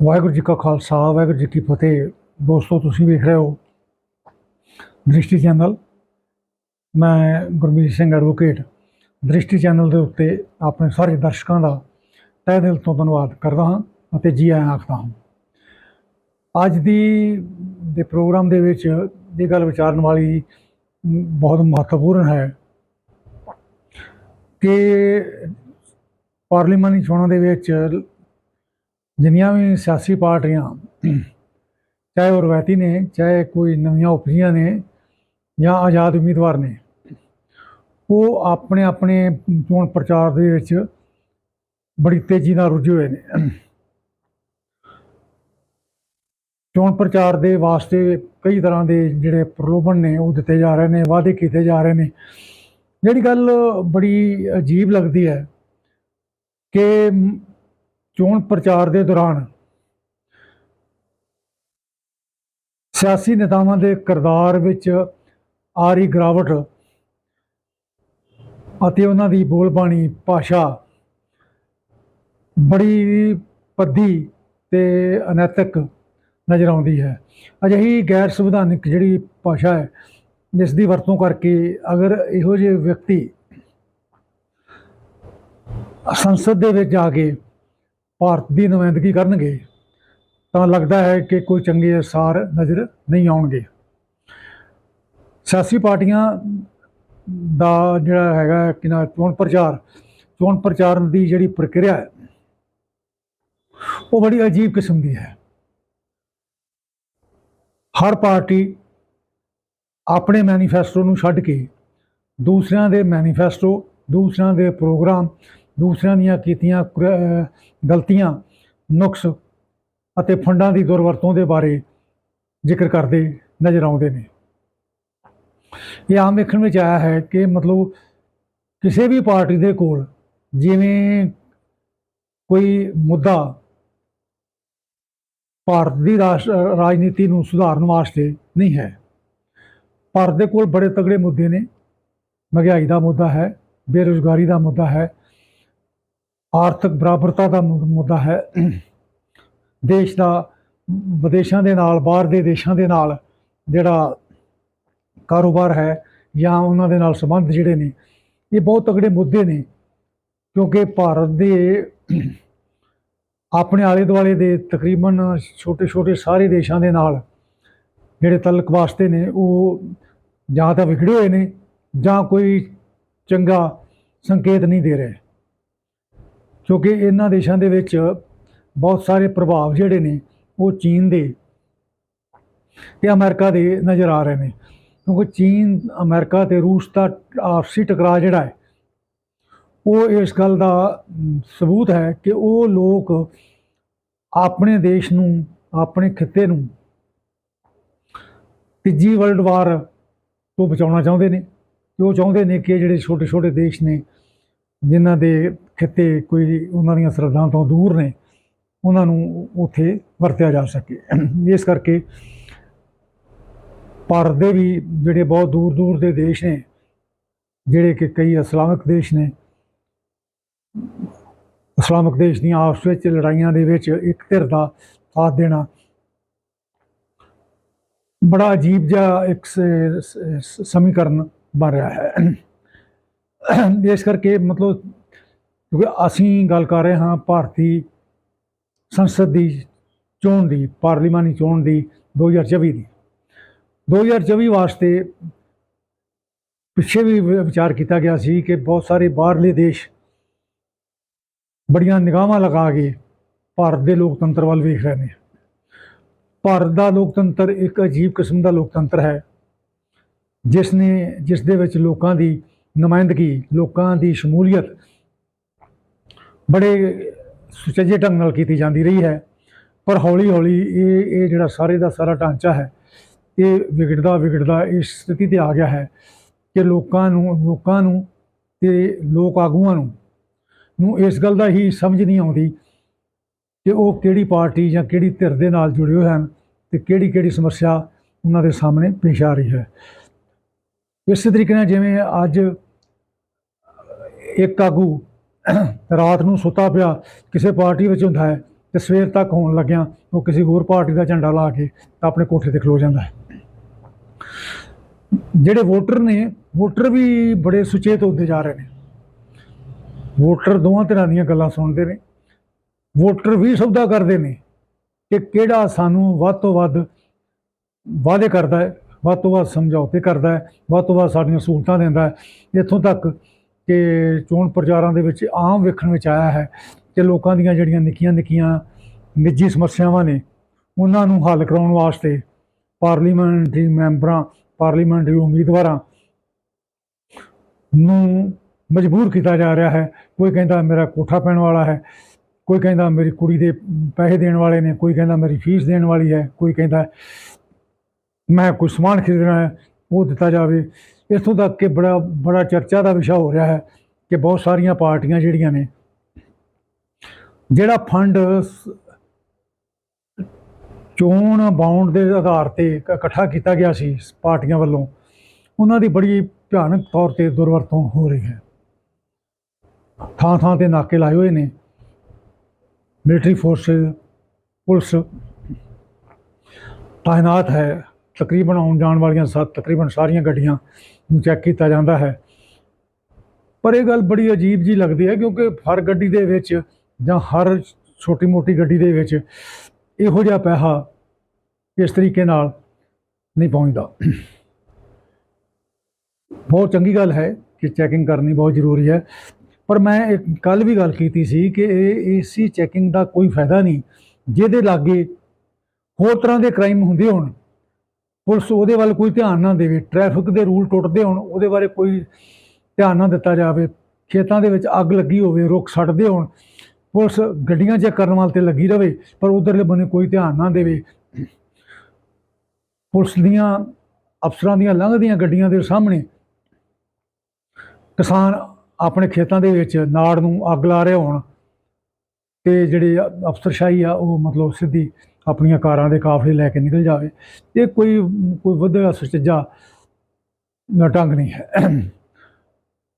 ਵਾਹਿਗੁਰੂ ਜੀ ਕਾ ਖਾਲਸਾ, ਵਾਹਿਗੁਰੂ ਜੀ ਕੀ ਫਤਿਹ। ਦੋਸਤੋ, ਤੁਸੀਂ ਵੇਖ ਰਹੇ ਹੋ ਦ੍ਰਿਸ਼ਟੀ ਚੈਨਲ। ਮੈਂ ਗੁਰਮੀਤ ਸਿੰਘ ਐਡਵੋਕੇਟ ਦ੍ਰਿਸ਼ਟੀ ਚੈਨਲ ਦੇ ਉੱਤੇ ਆਪਣੇ ਸਾਰੇ ਦਰਸ਼ਕਾਂ ਦਾ ਤਹਿ ਦਿਲ ਤੋਂ ਧੰਨਵਾਦ ਕਰਦਾ ਹਾਂ ਅਤੇ ਜੀ ਆਇਆਂ ਆਖਦਾ ਹਾਂ। ਅੱਜ ਦੀ ਦੇ ਪ੍ਰੋਗਰਾਮ ਦੇ ਵਿੱਚ ਇਹ ਗੱਲ ਵਿਚਾਰਨ ਵਾਲੀ ਬਹੁਤ ਮਹੱਤਵਪੂਰਨ ਹੈ ਕਿ ਪਾਰਲੀਮਾਨੀ ਚੋਣਾਂ ਦੇ ਵਿੱਚ ਜਿੰਨੀਆਂ ਵੀ ਸਿਆਸੀ ਪਾਰਟੀਆਂ, ਚਾਹੇ ਉਹ ਰਵਾਇਤੀ ਨੇ, ਚਾਹੇ ਕੋਈ ਨਵੀਆਂ ਉਪਜੀਆਂ ਨੇ ਜਾਂ ਆਜ਼ਾਦ ਉਮੀਦਵਾਰ ਨੇ, ਉਹ ਆਪਣੇ ਆਪਣੇ ਚੋਣ ਪ੍ਰਚਾਰ ਦੇ ਵਿੱਚ ਬੜੀ ਤੇਜ਼ੀ ਨਾਲ ਰੁੱਝੇ ਹੋਏ ਨੇ। ਚੋਣ ਪ੍ਰਚਾਰ ਦੇ ਵਾਸਤੇ ਕਈ ਤਰ੍ਹਾਂ ਦੇ ਜਿਹੜੇ ਪ੍ਰਲੋਭਨ ਨੇ, ਉਹ ਦਿੱਤੇ ਜਾ ਰਹੇ ਨੇ, ਵਾਅਦੇ ਕੀਤੇ ਜਾ ਰਹੇ ਨੇ। ਜਿਹੜੀ ਗੱਲ ਬੜੀ ਅਜੀਬ ਲੱਗਦੀ ਹੈ ਕਿ ਚੋਣ ਪ੍ਰਚਾਰ ਦੇ ਦੌਰਾਨ ਸਿਆਸੀ ਨੇਤਾਵਾਂ ਦੇ ਕਿਰਦਾਰ ਵਿੱਚ ਆ ਰਹੀ ਗਿਰਾਵਟ ਅਤੇ ਉਹਨਾਂ ਦੀ ਬੋਲਬਾਣੀ ਭਾਸ਼ਾ ਬੜੀ ਪੱਧੀ ਤੇ ਅਨੈਤਿਕ ਨਜ਼ਰ ਆਉਂਦੀ ਹੈ। ਅਜਿਹੀ ਗੈਰ ਸੰਵਿਧਾਨਿਕ ਜਿਹੜੀ ਭਾਸ਼ਾ ਹੈ ਜਿਸ ਦੀ ਵਰਤੋਂ ਕਰਕੇ ਅਗਰ ਇਹੋ ਜਿਹੇ ਵਿਅਕਤੀ ਸੰਸਦ ਦੇ ਵਿੱਚ ਜਾ ਕੇ ਭਾਰਤ ਦੀ ਨੁਮਾਇੰਦਗੀ ਕਰਨਗੇ, ਤਾਂ ਲੱਗਦਾ ਹੈ ਕਿ ਕੋਈ ਚੰਗੇ ਅਸਾਰ ਨਜ਼ਰ ਨਹੀਂ ਆਉਣਗੇ। ਸਿਆਸੀ ਪਾਰਟੀਆਂ ਦਾ ਜਿਹੜਾ ਹੈਗਾ ਕਿ ਨਾ ਚੋਣ ਪ੍ਰਚਾਰ ਚੋਣ ਪ੍ਰਚਾਰ ਦੀ ਜਿਹੜੀ ਪ੍ਰਕਿਰਿਆ ਹੈ, ਉਹ ਬੜੀ ਅਜੀਬ ਕਿਸਮ ਦੀ ਹੈ। ਹਰ ਪਾਰਟੀ ਆਪਣੇ ਮੈਨੀਫੈਸਟੋ ਨੂੰ ਛੱਡ ਕੇ ਦੂਸਰਿਆਂ ਦੇ ਮੈਨੀਫੈਸਟੋ, ਦੂਸਰਿਆਂ ਦੇ ਪ੍ਰੋਗਰਾਮ ਦੂਸਰਿਆਂ ਦੀਆਂ ਕੀਤੀਆਂ ਗਲਤੀਆਂ, ਨੁਕਸ ਅਤੇ ਫੰਡਾਂ ਦੀ ਦੁਰਵਰਤੋਂ ਦੇ ਬਾਰੇ ਜ਼ਿਕਰ ਕਰਦੇ ਨਜ਼ਰ ਆਉਂਦੇ ਨੇ। ਇਹ ਆਮ ਵੇਖਣ ਵਿੱਚ ਆਇਆ ਹੈ ਕਿ ਮਤਲਬ ਕਿਸੇ ਵੀ ਪਾਰਟੀ ਦੇ ਕੋਲ ਜਿਵੇਂ ਕੋਈ ਮੁੱਦਾ ਭਾਰਤ ਦੀ ਰਾਸ਼- ਰਾਜਨੀਤੀ ਨੂੰ ਸੁਧਾਰਨ ਵਾਸਤੇ ਨਹੀਂ ਹੈ। ਭਾਰਤ ਦੇ ਕੋਲ ਬੜੇ ਤਗੜੇ ਮੁੱਦੇ ਨੇ, ਮਹਿੰਗਾਈ ਦਾ ਮੁੱਦਾ ਹੈ, ਬੇਰੁਜ਼ਗਾਰੀ ਦਾ ਮੁੱਦਾ ਹੈ ਆਰਥਿਕ ਬਰਾਬਰਤਾ ਦਾ ਮੁੱਦਾ ਹੈ। ਦੇਸ਼ ਦਾ, ਵਿਦੇਸ਼ਾਂ ਦੇ ਨਾਲ, ਬਾਹਰ ਦੇ ਦੇਸ਼ਾਂ ਦੇ ਨਾਲ ਜਿਹੜਾ ਕਾਰੋਬਾਰ ਹੈ ਜਾਂ ਉਹਨਾਂ ਦੇ ਨਾਲ ਸੰਬੰਧ ਜਿਹੜੇ ਨੇ, ਇਹ ਬਹੁਤ ਤਕੜੇ ਮੁੱਦੇ ਨੇ। ਕਿਉਂਕਿ ਭਾਰਤ ਦੇ ਆਪਣੇ ਆਲੇ ਦੁਆਲੇ ਦੇ ਤਕਰੀਬਨ ਛੋਟੇ-ਛੋਟੇ ਸਾਰੇ ਦੇਸ਼ਾਂ ਦੇ ਨਾਲ ਜਿਹੜੇ ਤਲਕ ਵਾਸਤੇ ਨੇ, ਉਹ ਜਾਂ ਤਾਂ ਵਿਗੜੇ ਹੋਏ ਨੇ ਜਾਂ ਕੋਈ ਚੰਗਾ ਸੰਕੇਤ ਨਹੀਂ ਦੇ ਰਹੇ। ਕਿਉਂਕਿ ਇਹਨਾਂ ਦੇਸ਼ਾਂ ਦੇ ਵਿੱਚ ਬਹੁਤ ਸਾਰੇ ਪ੍ਰਭਾਵ ਜਿਹੜੇ ਨੇ, ਉਹ ਚੀਨ ਦੇ ਤੇ ਅਮਰੀਕਾ ਦੇ ਨਜ਼ਰ ਆ ਰਹੇ ਨੇ। ਕਿਉਂਕਿ ਚੀਨ, ਅਮਰੀਕਾ ਤੇ ਰੂਸ ਦਾ ਆਪਸੀ ਟਕਰਾਅ ਜਿਹੜਾ ਹੈ, ਉਹ ਇਸ ਗੱਲ ਦਾ ਸਬੂਤ ਹੈ ਕਿ ਉਹ ਲੋਕ ਆਪਣੇ ਦੇਸ਼ ਨੂੰ, ਆਪਣੇ ਖਿੱਤੇ ਨੂੰ ਤੀਜੀ ਵਰਲਡ ਵਾਰ ਤੋਂ ਬਚਾਉਣਾ ਚਾਹੁੰਦੇ ਨੇ। ਤੇ ਉਹ ਚਾਹੁੰਦੇ ਨੇ ਕਿ ਜਿਹੜੇ ਛੋਟੇ ਛੋਟੇ ਦੇਸ਼ ਨੇ, ਜਿਨ੍ਹਾਂ ਦੇ ਖਿੱਤੇ ਕੋਈ ਉਹਨਾਂ ਦੀਆਂ ਸਰਹੱਦਾਂ ਤੋਂ ਦੂਰ ਨੇ, ਉਹਨਾਂ ਨੂੰ ਉੱਥੇ ਵਰਤਿਆ ਜਾ ਸਕੇ। ਇਸ ਕਰਕੇ ਭਾਰਤ ਦੇ ਵੀ ਜਿਹੜੇ ਬਹੁਤ ਦੂਰ ਦੂਰ ਦੇ ਦੇਸ਼ ਨੇ, ਜਿਹੜੇ ਕਿ ਕਈ ਇਸਲਾਮਿਕ ਦੇਸ਼ ਨੇ, ਇਸਲਾਮਿਕ ਦੇਸ਼ ਦੀਆਂ ਆਪਸ ਵਿੱਚ ਲੜਾਈਆਂ ਦੇ ਵਿੱਚ ਇੱਕ ਧਿਰ ਦਾ ਸਾਥ ਦੇਣਾ, ਬੜਾ ਅਜੀਬ ਜਿਹਾ ਇੱਕ ਸਮੀਕਰਨ ਬਣ ਰਿਹਾ ਹੈ। ਇਸ ਕਰਕੇ ਮਤਲਬ ਕਿਉਂਕਿ ਅਸੀਂ ਗੱਲ ਕਰ ਰਹੇ ਹਾਂ ਭਾਰਤੀ ਸੰਸਦ ਦੀ, ਚੋਣ ਦੀ, ਪਾਰਲੀਮਾਨੀ ਚੋਣ ਦੀ 2024 ਦੀ। 2024 ਵਾਸਤੇ ਪਿੱਛੇ ਵੀ ਵਿਚਾਰ ਕੀਤਾ ਗਿਆ ਸੀ ਕਿ ਬਹੁਤ ਸਾਰੇ ਬਾਹਰਲੇ ਦੇਸ਼ ਬੜੀਆਂ ਨਿਗਾਹਾਂ ਲਗਾ ਕੇ ਭਾਰਤ ਦੇ ਲੋਕਤੰਤਰ ਵੱਲ ਵੇਖ ਰਹੇ ਨੇ। ਭਾਰਤ ਦਾ ਲੋਕਤੰਤਰ ਇੱਕ ਅਜੀਬ ਕਿਸਮ ਦਾ ਲੋਕਤੰਤਰ ਹੈ ਜਿਸ ਨੇ ਜਿਸ ਦੇ ਵਿੱਚ ਲੋਕਾਂ ਦੀ ਨੁਮਾਇੰਦਗੀ, ਲੋਕਾਂ ਦੀ ਸ਼ਮੂਲੀਅਤ ਬੜੇ ਸੁਚੱਜੇ ਢੰਗ ਨਾਲ ਕੀਤੀ ਜਾਂਦੀ ਰਹੀ ਹੈ। ਪਰ ਹੌਲੀ ਹੌਲੀ ਇਹ ਇਹ ਜਿਹੜਾ ਸਾਰੇ ਦਾ ਸਾਰਾ ਢਾਂਚਾ ਹੈ, ਇਹ ਵਿਗੜਦਾ ਵਿਗੜਦਾ ਇਸ ਸਥਿਤੀ ਤੇ ਆ ਗਿਆ ਹੈ ਕਿ ਲੋਕਾਂ ਨੂੰ ਲੋਕਾਂ ਨੂੰ ਤੇ ਲੋਕ ਆਗੂਆਂ ਨੂੰ ਨੂੰ ਇਸ ਗੱਲ ਦਾ ਹੀ ਸਮਝ ਨਹੀਂ ਆਉਂਦੀ ਕਿ ਉਹ ਕਿਹੜੀ ਪਾਰਟੀ ਜਾਂ ਕਿਹੜੀ ਧਿਰ ਦੇ ਨਾਲ ਜੁੜੇ ਹੋਏ ਹਨ ਤੇ ਕਿਹੜੀ ਕਿਹੜੀ ਸਮੱਸਿਆ ਉਹਨਾਂ ਦੇ ਸਾਹਮਣੇ ਪੇਸ਼ ਆ ਰਹੀ ਹੈ। ਇਸੇ ਤਰੀਕੇ ਨਾਲ ਜਿਵੇਂ ਅੱਜ ਇੱਕ ਆਗੂ ਰਾਤ ਨੂੰ ਸੁੱਤਾ ਪਿਆ, ਕਿਸੇ ਪਾਰਟੀ ਵਿੱਚ ਹੁੰਦਾ ਹੈ ਤੇ ਸਵੇਰ ਤੱਕ ਹੋਣ ਲੱਗਿਆ ਉਹ ਕਿਸੇ ਹੋਰ ਪਾਰਟੀ ਦਾ ਝੰਡਾ ਲਾ ਕੇ ਤਾਂ ਆਪਣੇ ਕੋਠੇ ਤੇ ਖਲੋ ਜਾਂਦਾ ਹੈ। ਜਿਹੜੇ ਵੋਟਰ ਨੇ, ਵੋਟਰ ਵੀ ਬੜੇ ਸੁਚੇਤ ਹੁੰਦੇ ਜਾ ਰਹੇ ਨੇ। ਵੋਟਰ ਦੋਵਾਂ ਤਰ੍ਹਾਂ ਦੀਆਂ ਗੱਲਾਂ ਸੁਣਦੇ ਨੇ। ਵੋਟਰ ਵੀ ਸੌਦਾ ਕਰਦੇ ਨੇ ਕਿ ਕਿਹੜਾ ਸਾਨੂੰ ਵੱਧ ਤੋਂ ਵੱਧ ਵਾਅਦੇ ਕਰਦਾ ਹੈ, ਵੱਧ ਤੋਂ ਵੱਧ ਸਮਝੌਤੇ ਕਰਦਾ ਹੈ, ਵੱਧ ਤੋਂ ਵੱਧ ਸਾਡੀਆਂ ਸਹੂਲਤਾਂ ਦਿੰਦਾ ਹੈ। ਇੱਥੋਂ ਤੱਕ ਕਿ ਚੋਣ ਪ੍ਰਚਾਰਾਂ ਦੇ ਵਿੱਚ ਆਮ ਵੇਖਣ ਵਿੱਚ ਆਇਆ ਹੈ ਕਿ ਲੋਕਾਂ ਦੀਆਂ ਜਿਹੜੀਆਂ ਨਿੱਕੀਆਂ ਨਿੱਕੀਆਂ ਨਿੱਜੀ ਸਮੱਸਿਆਵਾਂ ਨੇ, ਉਹਨਾਂ ਨੂੰ ਹੱਲ ਕਰਾਉਣ ਵਾਸਤੇ ਪਾਰਲੀਮੈਂਟਰੀ ਮੈਂਬਰਾਂ ਪਾਰਲੀਮੈਂਟਰੀ ਉਮੀਦਵਾਰਾਂ ਨੂੰ ਮਜਬੂਰ ਕੀਤਾ ਜਾ ਰਿਹਾ ਹੈ। ਕੋਈ ਕਹਿੰਦਾ ਮੇਰਾ ਕੋਠਾ ਪੈਣ ਵਾਲਾ ਹੈ, ਕੋਈ ਕਹਿੰਦਾ ਮੇਰੀ ਕੁੜੀ ਦੇ ਪੈਸੇ ਦੇਣ ਵਾਲੇ ਨੇ, ਕੋਈ ਕਹਿੰਦਾ ਮੇਰੀ ਫੀਸ ਦੇਣ ਵਾਲੀ ਹੈ, ਕੋਈ ਕਹਿੰਦਾ ਮੈਂ ਕੋਈ ਸਮਾਨ ਖਰੀਦਣਾ ਹੈ, ਉਹ ਦਿੱਤਾ ਜਾਵੇ। ਇੱਥੋਂ ਤੱਕ ਕਿ ਬੜਾ ਬੜਾ ਚਰਚਾ ਦਾ ਵਿਸ਼ਾ ਹੋ ਰਿਹਾ ਹੈ ਕਿ ਬਹੁਤ ਸਾਰੀਆਂ ਪਾਰਟੀਆਂ ਜਿਹੜੀਆਂ ਨੇ, ਜਿਹੜਾ ਫੰਡ ਚੋਣ ਬਾਉਂਡ ਦੇ ਆਧਾਰ ਤੇ ਇਕੱਠਾ ਕੀਤਾ ਗਿਆ ਸੀ ਪਾਰਟੀਆਂ ਵੱਲੋਂ, ਉਹਨਾਂ ਦੀ ਬੜੀ ਭਿਆਨਕ ਤੌਰ ਤੇ ਦੁਰਵਰਤੋਂ ਹੋ ਰਹੀ ਹੈ। ਥਾਂ ਥਾਂ ਤੇ ਨਾਕੇ ਲਾਏ ਹੋਏ ਨੇ ਮਿਲਟਰੀ ਫੋਰਸ ਪੁਲਿਸ, ਤਾਇਨਾਤ ਹੈ, ਤਕਰੀਬਨ ਆਉਣ ਜਾਣ ਵਾਲੀਆਂ ਸੱਤ ਤਕਰੀਬਨ ਸਾਰੀਆਂ ਗੱਡੀਆਂ ਨੂੰ ਚੈੱਕ ਕੀਤਾ ਜਾਂਦਾ ਹੈ। ਪਰ ਇਹ ਗੱਲ ਬੜੀ ਅਜੀਬ ਜੀ ਲੱਗਦੀ ਹੈ ਕਿਉਂਕਿ ਹਰ ਗੱਡੀ ਦੇ ਵਿੱਚ ਜਾਂ ਹਰ ਛੋਟੀ ਮੋਟੀ ਗੱਡੀ ਦੇ ਵਿੱਚ ਇਹੋ ਜਿਹਾ ਪੈਸਾ ਇਸ ਤਰੀਕੇ ਨਾਲ ਨਹੀਂ ਪਹੁੰਚਦਾ। ਬਹੁਤ ਚੰਗੀ ਗੱਲ ਹੈ ਕਿ ਚੈਕਿੰਗ ਕਰਨੀ ਬਹੁਤ ਜ਼ਰੂਰੀ ਹੈ। ਪਰ ਮੈਂ ਇੱਕ ਕੱਲ ਵੀ ਗੱਲ ਕੀਤੀ ਸੀ ਕਿ ਇਹ ਏਸੀ ਚੈਕਿੰਗ ਦਾ ਕੋਈ ਫਾਇਦਾ ਨਹੀਂ, ਜਿਹਦੇ ਲਾਗੇ ਹੋਰ ਤਰ੍ਹਾਂ ਦੇ ਕ੍ਰਾਈਮ ਹੁੰਦੇ ਹੋਣ। ਪੁਲਿਸ ਉਹਦੇ ਵੱਲ ਕੋਈ ਧਿਆਨ ਨਾ ਦੇਵੇ ਟ੍ਰੈਫਿਕ ਦੇ ਰੂਲ ਟੁੱਟਦੇ ਹੋਣ, ਉਹਦੇ ਬਾਰੇ ਕੋਈ ਧਿਆਨ ਨਾ ਦਿੱਤਾ ਜਾਵੇ, ਖੇਤਾਂ ਦੇ ਵਿੱਚ ਅੱਗ ਲੱਗੀ ਹੋਵੇ, ਰੁੱਖ ਸੜਦੇ ਹੋਣ, ਪੁਲਿਸ ਗੱਡੀਆਂ ਚੈੱਕ ਕਰਨ ਵਾਲ ਤੇ ਲੱਗੀ ਰਵੇ, ਪਰ ਉਧਰਲੇ ਬੰਨੇ ਕੋਈ ਧਿਆਨ ਨਾ ਦੇਵੇ। ਪੁਲਿਸ ਦੀਆਂ ਅਫਸਰਾਂ ਦੀਆਂ ਲੰਘਦੀਆਂ ਗੱਡੀਆਂ ਦੇ ਸਾਹਮਣੇ ਕਿਸਾਨ ਆਪਣੇ ਖੇਤਾਂ ਦੇ ਵਿੱਚ ਨਾੜ ਨੂੰ ਅੱਗ ਲਾ ਰਹੇ ਹੋਣ ਤੇ ਜਿਹੜੇ ਅਫਸਰਸ਼ਾਹੀ ਆ, ਉਹ ਮਤਲਬ ਸਿੱਧੀ ਆਪਣੀਆਂ ਕਾਰਾਂ ਦੇ ਕਾਫਲੇ ਲੈ ਕੇ ਨਿਕਲ ਜਾਵੇ, ਇਹ ਕੋਈ ਕੋਈ ਵਧੀਆ ਸੁਚੱਜਾ ਨਾ ਢੰਗ ਨਹੀਂ ਹੈ।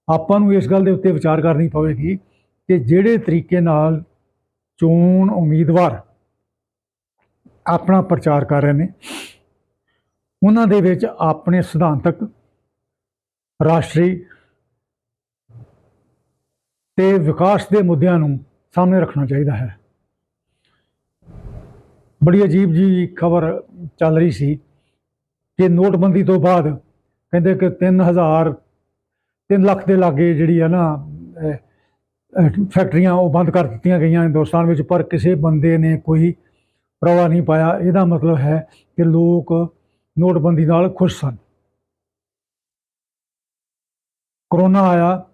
ਆਪਾਂ ਨੂੰ ਇਸ ਗੱਲ ਦੇ ਉੱਤੇ ਵਿਚਾਰ ਕਰਨੀ ਪਵੇਗੀ ਕਿ ਜਿਹੜੇ ਤਰੀਕੇ ਨਾਲ ਚੋਣ ਉਮੀਦਵਾਰ ਆਪਣਾ ਪ੍ਰਚਾਰ ਕਰ ਰਹੇ ਨੇ, ਉਹਨਾਂ ਦੇ ਵਿੱਚ ਆਪਣੇ ਸਿਧਾਂਤਕ, ਰਾਸ਼ਟਰੀ ਤੇ ਵਿਕਾਸ ਦੇ ਮੁੱਦਿਆਂ ਨੂੰ ਸਾਹਮਣੇ ਰੱਖਣਾ ਚਾਹੀਦਾ ਹੈ। ਬੜੀ ਅਜੀਬ ਜੀ ਖਬਰ ਚੱਲ ਰਹੀ ਸੀ ਕਿ ਨੋਟਬੰਦੀ ਤੋਂ ਬਾਅਦ ਕਹਿੰਦੇ ਕਿ 3000 3 ਲੱਖ ਦੇ ਲਾਗੇ ਜਿਹੜੀ ਹੈ ਨਾ ਫੈਕਟਰੀਆਂ ਉਹ ਬੰਦ ਕਰ ਦਿੱਤੀਆਂ ਗਈਆਂ ਹਿੰਦੁਸਤਾਨ ਵਿੱਚ, ਪਰ ਕਿਸੇ ਬੰਦੇ ਨੇ ਕੋਈ ਪ੍ਰਵਾ ਨਹੀਂ ਪਾਇਆ। ਇਹਦਾ ਮਤਲਬ ਹੈ ਕਿ ਲੋਕ ਨੋਟਬੰਦੀ ਨਾਲ ਖੁਸ਼ ਸਨ। ਕਰੋਨਾ ਆਇਆ,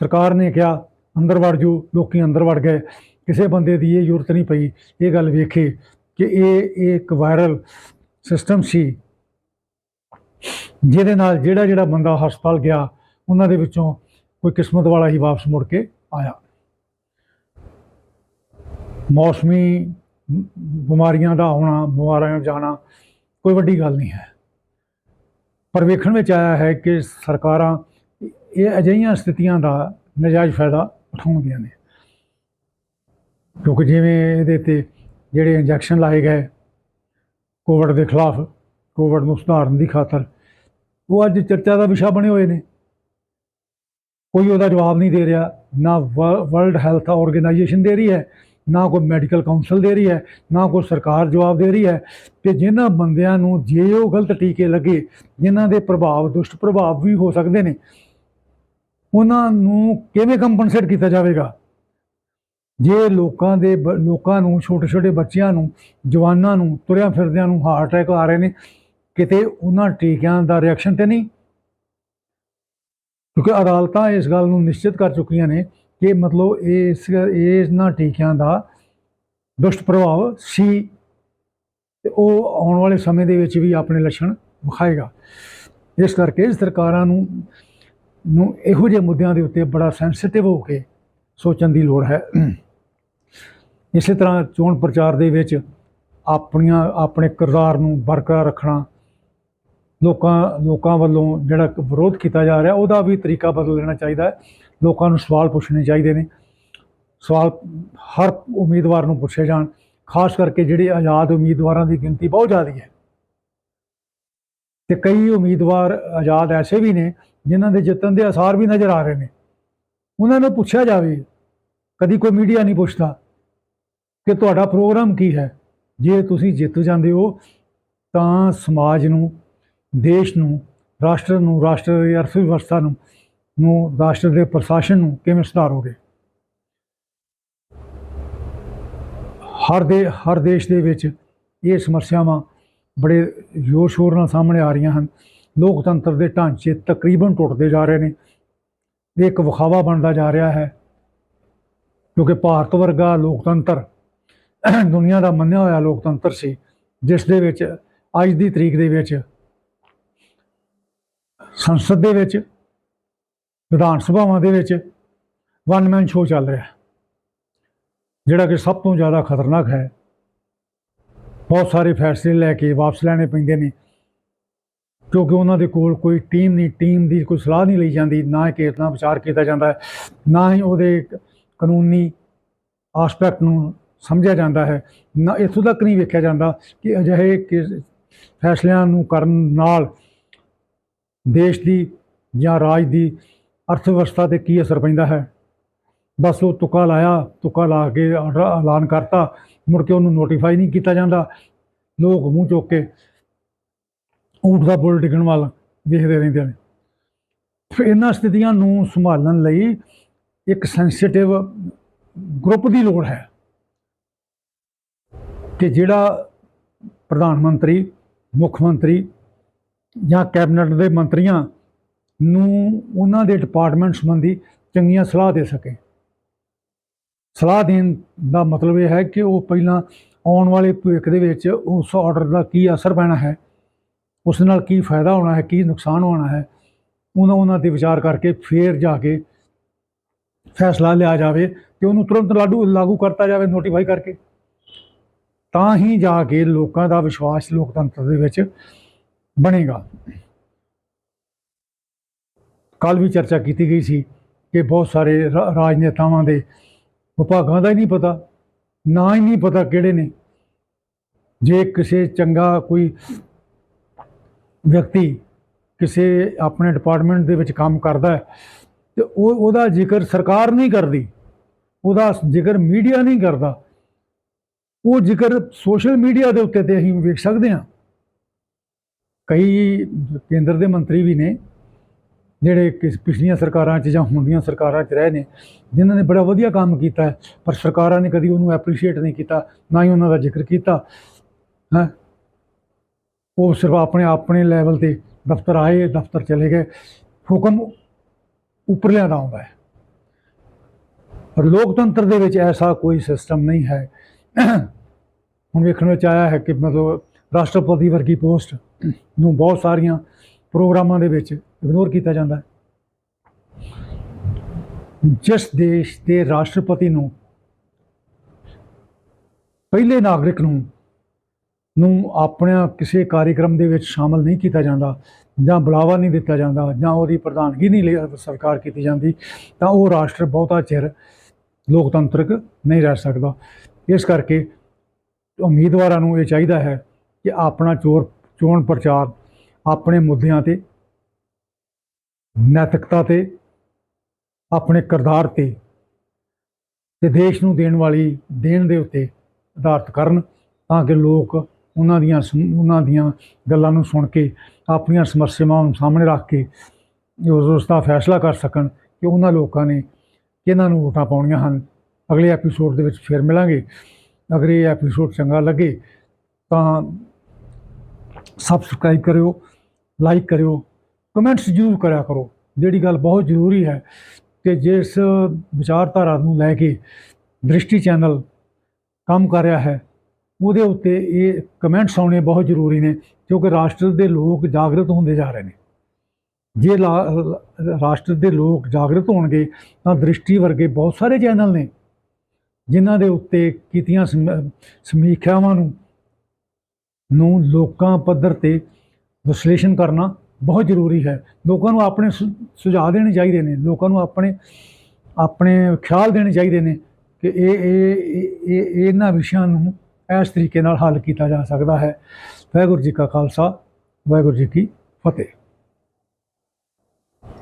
ਸਰਕਾਰ ਨੇ ਕਿਹਾ, ਅੰਦਰ ਵੜ ਜੋ ਲੋਕੀ ਅੰਦਰ ਵੜ ਗਏ। ਕਿਸੇ ਬੰਦੇ ਦੀ ਇਹ ਜ਼ਰੂਰਤ ਨਹੀਂ ਪਈ। ਇਹ ਗੱਲ ਵੇਖੇ ਕਿ ਇਹ ਇਹ ਇੱਕ ਵਾਇਰਲ ਸਿਸਟਮ ਸੀ, ਜਿਹਦੇ ਨਾਲ ਜਿਹੜਾ ਜਿਹੜਾ ਬੰਦਾ ਹਸਪਤਾਲ ਗਿਆ, ਉਹਨਾਂ ਦੇ ਵਿੱਚੋਂ ਕੋਈ ਕਿਸਮਤ ਵਾਲਾ ਹੀ ਵਾਪਸ ਮੁੜ ਕੇ ਆਇਆ। ਮੌਸਮੀ ਬਿਮਾਰੀਆਂ ਦਾ ਹੋਣਾ ਬਿਮਾਰੀਆਂ ਜਾਣਾ ਕੋਈ ਵੱਡੀ ਗੱਲ ਨਹੀਂ ਹੈ। ਪਰ ਵੇਖਣ ਵਿੱਚ ਆਇਆ ਹੈ ਕਿ ਸਰਕਾਰਾਂ ਇਹ ਅਜਿਹੀਆਂ ਸਥਿਤੀਆਂ ਦਾ ਨਜਾਇਜ਼ ਫਾਇਦਾ ਉਠਾਉਂਦੀਆਂ ਨੇ। ਕਿਉਂਕਿ ਜਿਵੇਂ ਇਹਦੇ ਤੇ ਜਿਹੜੇ ਇੰਜੈਕਸ਼ਨ ਲਾਏ ਗਏ ਕੋਵਿਡ ਦੇ ਖਿਲਾਫ ਕੋਵਿਡ ਨੂੰ ਸੁਧਾਰਨ ਦੀ ਖਾਤਰ, ਉਹ ਅੱਜ ਚਰਚਾ ਦਾ ਵਿਸ਼ਾ ਬਣੇ ਹੋਏ ਨੇ। ਕੋਈ ਉਹਦਾ ਜਵਾਬ ਨਹੀਂ ਦੇ ਰਿਹਾ, ਨਾ ਵਰਲਡ ਹੈਲਥ ਆਰਗੇਨਾਈਜੇਸ਼ਨ ਦੇ ਰਹੀ ਹੈ, ਨਾ ਕੋਈ ਮੈਡੀਕਲ ਕਾਉਂਸਲ ਦੇ ਰਹੀ ਹੈ, ਨਾ ਕੋਈ ਸਰਕਾਰ ਜਵਾਬ ਦੇ ਰਹੀ ਹੈ ਕਿ ਜਿਨ੍ਹਾਂ ਬੰਦਿਆਂ ਨੂੰ ਜੇ ਉਹ ਗਲਤ ਟੀਕੇ ਲੱਗੇ, ਜਿਨ੍ਹਾਂ ਦੇ ਪ੍ਰਭਾਵ, ਦੁਸ਼ਟ ਪ੍ਰਭਾਵ ਵੀ ਹੋ ਸਕਦੇ ਨੇ, ਉਹਨਾਂ ਨੂੰ ਕਿਵੇਂ ਕੰਪਨਸੇਟ ਕੀਤਾ ਜਾਵੇਗਾ? ਜੇ ਲੋਕਾਂ ਦੇ ਬ- ਲੋਕਾਂ ਨੂੰ ਛੋਟੇ ਛੋਟੇ ਬੱਚਿਆਂ ਨੂੰ, ਜਵਾਨਾਂ ਨੂੰ, ਤੁਰਿਆਂ ਫਿਰਦਿਆਂ ਨੂੰ ਹਾਰਟ ਅਟੈਕ ਆ ਰਹੇ ਨੇ, ਕਿਤੇ ਉਹਨਾਂ ਟੀਕਿਆਂ ਦਾ ਰਿਐਕਸ਼ਨ ਤੇ ਨਹੀਂ? ਕਿਉਂਕਿ ਅਦਾਲਤਾਂ ਇਸ ਗੱਲ ਨੂੰ ਨਿਸ਼ਚਿਤ ਕਰ ਚੁੱਕੀਆਂ ਨੇ ਕਿ ਮਤਲਬ ਇਸ ਇਹਨਾਂ ਟੀਕਿਆਂ ਦਾ ਦੁਸ਼ਟ ਪ੍ਰਭਾਵ ਸੀ ਤੇ ਉਹ ਆਉਣ ਵਾਲੇ ਸਮੇਂ ਦੇ ਵਿੱਚ ਵੀ ਆਪਣੇ ਲੱਛਣ ਵਿਖਾਏਗਾ। ਇਸ ਕਰਕੇ ਸਰਕਾਰਾਂ ਨੂੰ ਨੂੰ ਇਹੋ ਜਿਹੇ ਮੁੱਦਿਆਂ ਦੇ ਉੱਤੇ ਬੜਾ ਸੈਂਸਿਟਿਵ ਹੋ ਕੇ ਸੋਚਣ ਦੀ ਲੋੜ ਹੈ। ਇਸੇ ਤਰ੍ਹਾਂ ਚੋਣ ਪ੍ਰਚਾਰ ਦੇ ਵਿੱਚ ਆਪਣੀਆਂ, ਆਪਣੇ ਕਿਰਦਾਰ ਨੂੰ ਬਰਕਰਾਰ ਰੱਖਣਾ, ਲੋਕਾਂ ਲੋਕਾਂ ਵੱਲੋਂ ਜਿਹੜਾ ਵਿਰੋਧ ਕੀਤਾ ਜਾ ਰਿਹਾ, ਉਹਦਾ ਵੀ ਤਰੀਕਾ ਬਦਲ ਲੈਣਾ ਚਾਹੀਦਾ ਹੈ। ਲੋਕਾਂ ਨੂੰ ਸਵਾਲ ਪੁੱਛਣੇ ਚਾਹੀਦੇ ਨੇ। ਸਵਾਲ ਹਰ ਉਮੀਦਵਾਰ ਨੂੰ ਪੁੱਛੇ ਜਾਣ, ਖਾਸ ਕਰਕੇ ਜਿਹੜੇ ਆਜ਼ਾਦ ਉਮੀਦਵਾਰਾਂ ਦੀ ਗਿਣਤੀ ਬਹੁਤ ਜ਼ਿਆਦਾ ਹੈ। ਤੇ ਕਈ ਉਮੀਦਵਾਰ ਆਜ਼ਾਦ ਐਸੇ ਵੀ ਨੇ, ਜਿਨ੍ਹਾਂ ਦੇ ਜਿੱਤਣ ਦੇ ਆਸਾਰ ਵੀ ਨਜ਼ਰ ਆ ਰਹੇ ਨੇ। ਉਹਨਾਂ ਨੂੰ ਪੁੱਛਿਆ ਜਾਵੇ, ਕਦੀ ਕੋਈ ਮੀਡੀਆ ਨਹੀਂ ਪੁੱਛਦਾ। ਕਿ ਤੁਹਾਡਾ ਪ੍ਰੋਗਰਾਮ ਕੀ ਹੈ? ਜੇ ਤੁਸੀਂ ਜਿੱਤ ਜਾਂਦੇ ਹੋ, ਤਾਂ ਸਮਾਜ ਨੂੰ, ਦੇਸ਼ ਨੂੰ, ਰਾਸ਼ਟਰ ਨੂੰ, ਰਾਸ਼ਟਰ ਦੀ ਅਰਥ ਵਿਵਸਥਾ ਨੂੰ ਨੂੰ, ਰਾਸ਼ਟਰ ਦੇ ਪ੍ਰਸ਼ਾਸਨ ਨੂੰ ਕਿਵੇਂ ਸੁਧਾਰੋਗੇ? ਹਰ ਦੇ, ਹਰ ਦੇਸ਼ ਦੇ ਵਿੱਚ ਇਹ ਸਮੱਸਿਆਵਾਂ ਬੜੇ ਜ਼ੋਰ ਸ਼ੋਰ ਨਾਲ ਸਾਹਮਣੇ ਆ ਰਹੀਆਂ ਹਨ। ਲੋਕਤੰਤਰ ਦੇ ਢਾਂਚੇ ਤਕਰੀਬਨ ਟੁੱਟਦੇ ਜਾ ਰਹੇ ਨੇ। ਇਹ ਇੱਕ ਵਿਖਾਵਾ ਬਣਦਾ ਜਾ ਰਿਹਾ ਹੈ, ਕਿਉਂਕਿ ਭਾਰਤ ਵਰਗਾ ਲੋਕਤੰਤਰ ਦੁਨੀਆ ਦਾ ਮੰਨਿਆ ਹੋਇਆ ਲੋਕਤੰਤਰ ਸੀ, ਜਿਸ ਦੇ ਵਿੱਚ ਅੱਜ ਦੀ ਤਰੀਕ ਦੇ ਵਿੱਚ ਸੰਸਦ ਦੇ ਵਿੱਚ, ਵਿਧਾਨ ਸਭਾਵਾਂ ਦੇ ਵਿੱਚ ਵਨ ਮੈਨ ਸ਼ੋਅ ਚੱਲ ਰਿਹਾ। ਜਿਹੜਾ ਕਿ ਸਭ ਤੋਂ ਜ਼ਿਆਦਾ ਖਤਰਨਾਕ ਹੈ। ਬਹੁਤ ਸਾਰੇ ਫੈਸਲੇ ਲੈ ਕੇ ਵਾਪਸ ਲੈਣੇ ਪੈਂਦੇ ਨੇ। ਕਿਉਂਕਿ ਉਹਨਾਂ ਦੇ ਕੋਲ ਕੋਈ ਟੀਮ ਨਹੀਂ ਟੀਮ ਦੀ ਕੋਈ ਸਲਾਹ ਨਹੀਂ ਲਈ ਜਾਂਦੀ। ਨਾ ਹੀ ਕਿਸੇ ਨਾਲ ਵਿਚਾਰ ਕੀਤਾ ਜਾਂਦਾ ਹੈ, ਨਾ ਹੀ ਉਹਦੇ ਕਾਨੂੰਨੀ ਆਸਪੈਕਟ ਨੂੰ ਸਮਝਿਆ ਜਾਂਦਾ ਹੈ। ਨਾ ਇੱਥੋਂ ਤੱਕ ਨਹੀਂ ਵੇਖਿਆ ਜਾਂਦਾ ਕਿ ਅਜਿਹੇ ਕਿਸ- ਫੈਸਲਿਆਂ ਨੂੰ ਕਰਨ ਨਾਲ ਦੇਸ਼ ਦੀ ਜਾਂ ਰਾਜ ਦੀ ਅਰਥ ਵਿਵਸਥਾ ਤੇ ਕੀ ਅਸਰ ਪੈਂਦਾ ਹੈ। ਬਸ ਉਹ ਤੁੱਕਾ ਲਾਇਆ, ਤੁੱਕਾ ਲਾ ਕੇ ਐਲਾਨ ਕਰਤਾ, ਮੁੜ ਕੇ ਉਹਨੂੰ ਨੋਟੀਫਾਈ ਨਹੀਂ ਕੀਤਾ ਜਾਂਦਾ। ਲੋਕ ਮੂੰਹ ਚੁੱਕ ਕੇ ਊਠ ਦਾ ਬੁੱਲ ਡਿੱਗਣ ਵੱਲ ਵੇਖਦੇ ਰਹਿੰਦੇ ਨੇ। ਫਿਰ ਇਹਨਾਂ ਸਥਿਤੀਆਂ ਨੂੰ ਸੰਭਾਲਣ ਲਈ ਇੱਕ ਸੈਂਸਿਟਿਵ ਗਰੁੱਪ ਦੀ ਲੋੜ ਹੈ। ਕਿ ਜਿਹੜਾ ਪ੍ਰਧਾਨ ਮੰਤਰੀ, ਮੁੱਖ ਮੰਤਰੀ ਜਾਂ ਕੈਬਨਿਟ ਦੇ ਮੰਤਰੀਆਂ ਨੂੰ ਉਹਨਾਂ ਦੇ ਡਿਪਾਰਟਮੈਂਟ ਸੰਬੰਧੀ ਚੰਗੀਆਂ ਸਲਾਹ ਦੇ ਸਕੇ। ਸਲਾਹ ਦੇਣ ਦਾ ਮਤਲਬ ਇਹ ਹੈ ਕਿ ਉਹ ਪਹਿਲਾਂ ਆਉਣ ਵਾਲੇ ਭਵਿੱਖ ਦੇ ਵਿੱਚ ਉਸ ਆਰਡਰ ਦਾ ਕੀ ਅਸਰ ਪੈਣਾ ਹੈ, ਉਸ ਨਾਲ ਕੀ ਫਾਇਦਾ ਹੋਣਾ ਹੈ, ਕੀ ਨੁਕਸਾਨ ਹੋਣਾ ਹੈ, ਉਹਨਾਂ ਉਹਨਾਂ ਤੇ ਵਿਚਾਰ ਕਰਕੇ ਫੇਰ ਜਾ ਕੇ ਫੈਸਲਾ ਲਿਆ ਜਾਵੇ ਕਿ ਉਹਨੂੰ ਤੁਰੰਤ ਲਾਗੂ ਲਾਗੂ ਕਰਤਾ ਜਾਵੇ ਨੋਟੀਫਾਈ ਕਰਕੇ। ਤਾਂ ਹੀ ਜਾ ਕੇ ਲੋਕਾਂ ਦਾ ਵਿਸ਼ਵਾਸ ਲੋਕਤੰਤਰ ਦੇ ਵਿੱਚ ਬਣੇਗਾ। ਕੱਲ ਵੀ ਚਰਚਾ ਕੀਤੀ ਗਈ ਸੀ ਕਿ ਬਹੁਤ ਸਾਰੇ ਰਾ- ਰਾਜਨੇਤਾਵਾਂ ਦੇ ਵਿਭਾਗਾਂ ਦਾ ਹੀ ਨਹੀਂ ਪਤਾ, ਨਾ ਹੀ ਨਹੀਂ ਪਤਾ ਕਿਹੜੇ ਨੇ। ਜੇ ਕਿਸੇ ਚੰਗਾ ਕੋਈ ਵਿਅਕਤੀ ਕਿਸੇ ਆਪਣੇ ਡਿਪਾਰਟਮੈਂਟ ਦੇ ਵਿੱਚ ਕੰਮ ਕਰਦਾ ਹੈ, ਤੇ ਉਹ, ਉਹਦਾ ਜ਼ਿਕਰ ਸਰਕਾਰ ਨਹੀਂ ਕਰਦੀ, ਉਹਦਾ ਜ਼ਿਕਰ ਮੀਡੀਆ ਨਹੀਂ ਕਰਦਾ ਉਹ ਜ਼ਿਕਰ ਸੋਸ਼ਲ ਮੀਡੀਆ ਦੇ ਉੱਤੇ ਤੇ ਅਸੀਂ ਵੇਖ ਸਕਦੇ ਹਾਂ, ਕਈ ਕੇਂਦਰ ਦੇ ਮੰਤਰੀ ਵੀ ਨੇ, ਜਿਹੜੇ ਕਿਸ ਪਿਛਲੀਆਂ ਸਰਕਾਰਾਂ 'ਚ ਜਾਂ ਹੁਣ ਦੀਆਂ ਸਰਕਾਰਾਂ 'ਚ ਰਹੇ ਨੇ, ਜਿਨ੍ਹਾਂ ਨੇ ਬੜਾ ਵਧੀਆ ਕੰਮ ਕੀਤਾ ਪਰ ਸਰਕਾਰਾਂ ਨੇ ਕਦੀ ਉਹਨੂੰ ਐਪਰੀਸ਼ੀਏਟ ਨਹੀਂ ਕੀਤਾ, ਨਾ ਹੀ ਉਹਨਾਂ ਦਾ ਜ਼ਿਕਰ ਕੀਤਾ, ਹੈ। ਉਹ ਸਿਰਫ ਆਪਣੇ ਆਪਣੇ ਲੈਵਲ ਤੇ ਦਫ਼ਤਰ ਆਏ, ਦਫ਼ਤਰ ਚਲੇ ਗਏ, ਹੁਕਮ ਉੱਪਰਲਿਆਂ ਦਾ ਆਉਂਦਾ ਹੈ। ਪਰ ਲੋਕਤੰਤਰ ਦੇ ਵਿੱਚ ਐਸਾ ਕੋਈ ਸਿਸਟਮ ਨਹੀਂ ਹੈ ਹੁਣ ਵੇਖਣ ਵਿੱਚ ਆਇਆ ਹੈ ਕਿ ਮਤਲਬ ਰਾਸ਼ਟਰਪਤੀ ਵਰਗੀ ਪੋਸਟ ਨੂੰ ਬਹੁਤ ਸਾਰੀਆਂ ਪ੍ਰੋਗਰਾਮਾਂ ਦੇ ਵਿੱਚ ਇਗਨੋਰ ਕੀਤਾ ਜਾਂਦਾ ਹੈ। ਜਿਸ ਦੇਸ਼ ਦੇ ਰਾਸ਼ਟਰਪਤੀ ਨੂੰ, ਪਹਿਲੇ ਨਾਗਰਿਕ ਨੂੰ ਨੂੰ ਆਪਣਾ ਕਿਸੇ ਕਾਰਜਕ੍ਰਮ ਦੇ ਵਿੱਚ ਸ਼ਾਮਲ ਨਹੀਂ ਕੀਤਾ ਜਾਂਦਾ ਜਾਂ ਬੁਲਾਵਾ ਨਹੀਂ ਦਿੱਤਾ ਜਾਂਦਾ ਜਾਂ ਉਹਦੀ ਪ੍ਰਧਾਨਗੀ ਨਹੀਂ ਲਈ ਸਰਕਾਰ ਕੀਤੀ ਜਾਂਦੀ, ਤਾਂ ਉਹ ਰਾਸ਼ਟਰ ਬਹੁਤਾ ਚਿਰ ਲੋਕਤੰਤਰਕ ਨਹੀਂ ਰਹਿ ਸਕਦਾ। ਇਸ ਕਰਕੇ ਉਮੀਦਵਾਰਾਂ ਨੂੰ ਇਹ ਚਾਹੀਦਾ ਹੈ ਕਿ ਆਪਣਾ ਚੋਰ, ਚੋਣ ਪ੍ਰਚਾਰ ਆਪਣੇ ਮੁੱਦਿਆਂ ਤੇ, ਨੈਤਿਕਤਾ ਤੇ, ਆਪਣੇ ਕਿਰਦਾਰ ਤੇ ਤੇ ਦੇਸ਼ ਨੂੰ ਦੇਣ ਵਾਲੀ, ਦੇਣ ਦੇ ਉੱਤੇ ਆਧਾਰਿਤ ਕਰਨ ਤਾਂ ਕਿ ਲੋਕ ਉਹਨਾਂ ਦੀਆਂ ਸਮ- ਉਹਨਾਂ ਦੀਆਂ ਗੱਲਾਂ ਨੂੰ ਸੁਣ ਕੇ, ਆਪਣੀਆਂ ਸਮੱਸਿਆਵਾਂ ਨੂੰ ਸਾਹਮਣੇ ਰੱਖ ਕੇ ਉਸ ਉਸ ਦਾ ਫੈਸਲਾ ਕਰ ਸਕਣ ਕਿ ਉਹਨਾਂ ਲੋਕਾਂ ਨੇ ਕਿਹਨਾਂ ਨੂੰ ਵੋਟਾਂ ਪਾਉਣੀਆਂ ਹਨ। ਅਗਲੇ ਐਪੀਸੋਡ ਦੇ ਵਿੱਚ ਫਿਰ ਮਿਲਾਂਗੇ। ਅਗਰ ਇਹ ਐਪੀਸੋਡ ਚੰਗਾ ਲੱਗੇ ਤਾਂ ਸਬਸਕ੍ਰਾਈਬ ਕਰਿਓ ਲਾਈਕ ਕਰਿਓ ਕਮੈਂਟਸ ਜ਼ਰੂਰ ਕਰਿਆ ਕਰੋ। ਜਿਹੜੀ ਗੱਲ ਬਹੁਤ ਜ਼ਰੂਰੀ ਹੈ ਕਿ ਜਿਸ ਵਿਚਾਰਧਾਰਾ ਨੂੰ ਲੈ ਕੇ ਦ੍ਰਿਸ਼ਟੀ ਚੈਨਲ ਕੰਮ ਕਰ ਰਿਹਾ ਹੈ, ਉਹਦੇ ਉੱਤੇ ਇਹ ਕਮੈਂਟਸ ਆਉਣੇ ਬਹੁਤ ਜ਼ਰੂਰੀ ਨੇ, ਕਿਉਂਕਿ ਰਾਸ਼ਟਰ ਦੇ ਲੋਕ ਜਾਗਰਤ ਹੁੰਦੇ ਜਾ ਰਹੇ ਨੇ। ਜੇ ਲਾ- ਰਾਸ਼ਟਰ ਦੇ ਲੋਕ ਜਾਗਰਤ ਹੋਣਗੇ ਤਾਂ ਦ੍ਰਿਸ਼ਟੀ ਵਰਗੇ ਬਹੁਤ ਸਾਰੇ ਚੈਨਲ ਨੇ। ਜਿਨ੍ਹਾਂ ਦੇ ਉੱਤੇ ਕੀਤੀਆਂ ਸਮੀਖਿਆਵਾਂ ਨੂੰ ਨੂੰ ਲੋਕਾਂ ਪੱਧਰ ਤੇ ਵਿਸ਼ਲੇਸ਼ਣ ਕਰਨਾ ਬਹੁਤ ਜ਼ਰੂਰੀ ਹੈ। ਲੋਕਾਂ ਨੂੰ ਆਪਣੇ ਸੁ- ਸੁਝਾਅ ਦੇਣੇ ਚਾਹੀਦੇ ਨੇ। ਲੋਕਾਂ ਨੂੰ ਆਪਣੇ ਆਪਣੇ ਖਿਆਲ ਦੇਣੇ ਚਾਹੀਦੇ ਨੇ ਕਿ ਇਹ, ਇਹ- ਇਹ ਇਹਨਾਂ ਵਿਸ਼ਿਆਂ ਨੂੰ ਇਸ ਤਰੀਕੇ ਨਾਲ ਹੱਲ ਕੀਤਾ ਜਾ ਸਕਦਾ ਹੈ। ਵਾਹਿਗੁਰੂ ਜੀ ਕਾ ਖਾਲਸਾ, ਵਾਹਿਗੁਰੂ ਜੀ ਕੀ ਫਤਿਹ।